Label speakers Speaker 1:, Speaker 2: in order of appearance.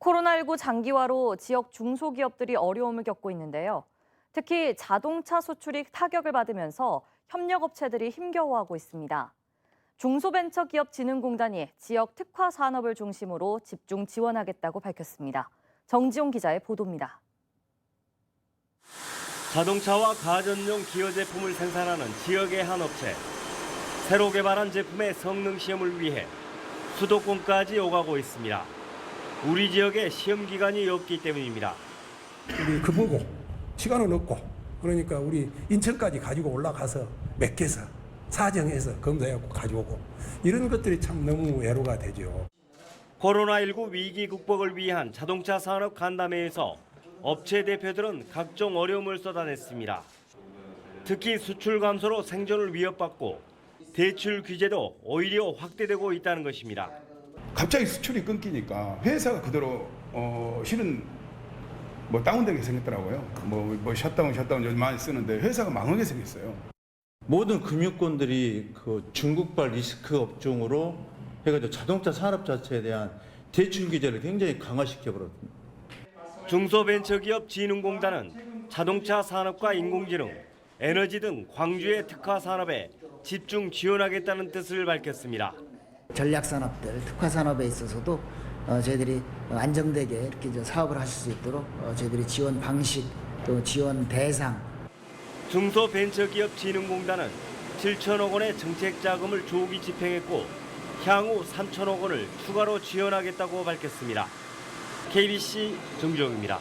Speaker 1: 코로나19 장기화로 지역 중소기업들이 어려움을 겪고 있는데요. 특히 자동차 수출이 타격을 받으면서 협력업체들이 힘겨워하고 있습니다. 중소벤처기업진흥공단이 지역 특화 산업을 중심으로 집중 지원하겠다고 밝혔습니다. 정지용 기자의 보도입니다.
Speaker 2: 자동차와 가전용 기어 제품을 생산하는 지역의 한 업체. 새로 개발한 제품의 성능 시험을 위해 수도권까지 오가고 있습니다. 우리 지역에 시험 기간이 없기 때문입니다.
Speaker 3: 우리 급하고 시간은 없고 그러니까 우리 인천까지 가지고 올라가서 몇 개서 사정해서 검사해갖고 가져오고 이런 것들이 참 너무 애로가 되죠.
Speaker 2: 코로나19 위기 극복을 위한 자동차 산업 간담회에서 업체 대표들은 각종 어려움을 쏟아냈습니다. 특히 수출 감소로 생존을 위협받고 대출 규제도 오히려 확대되고 있다는 것입니다.
Speaker 4: 갑자기 수출이 끊기니까 회사가 그대로 어 실은 뭐 다운되게 생겼더라고요. 뭐, 뭐 셧다운 셧다운 요즘 많이 쓰는데 회사가 망하게 생겼어요.
Speaker 5: 모든 금융권들이 그 중국발 리스크 업종으로 해가지고 자동차 산업 자체에 대한 대출 규제를 굉장히 강화시켜 버렸습니다.
Speaker 2: 중소벤처기업 진흥공단은 자동차 산업과 인공지능, 에너지 등 광주의 특화 산업에 집중 지원하겠다는 뜻을 밝혔습니다.
Speaker 6: 전략 산업들, 특화 산업에 있어서도 어, 저희들이 안정되게 이렇게 사업을 하실 수 있도록 어, 저희들이 지원 방식 또 지원 대상
Speaker 2: 중소벤처기업 진흥공단은 7천억 원의 정책 자금을 조기 집행했고 향후 3천억 원을 추가로 지원하겠다고 밝혔습니다. KBC 정주영입니다.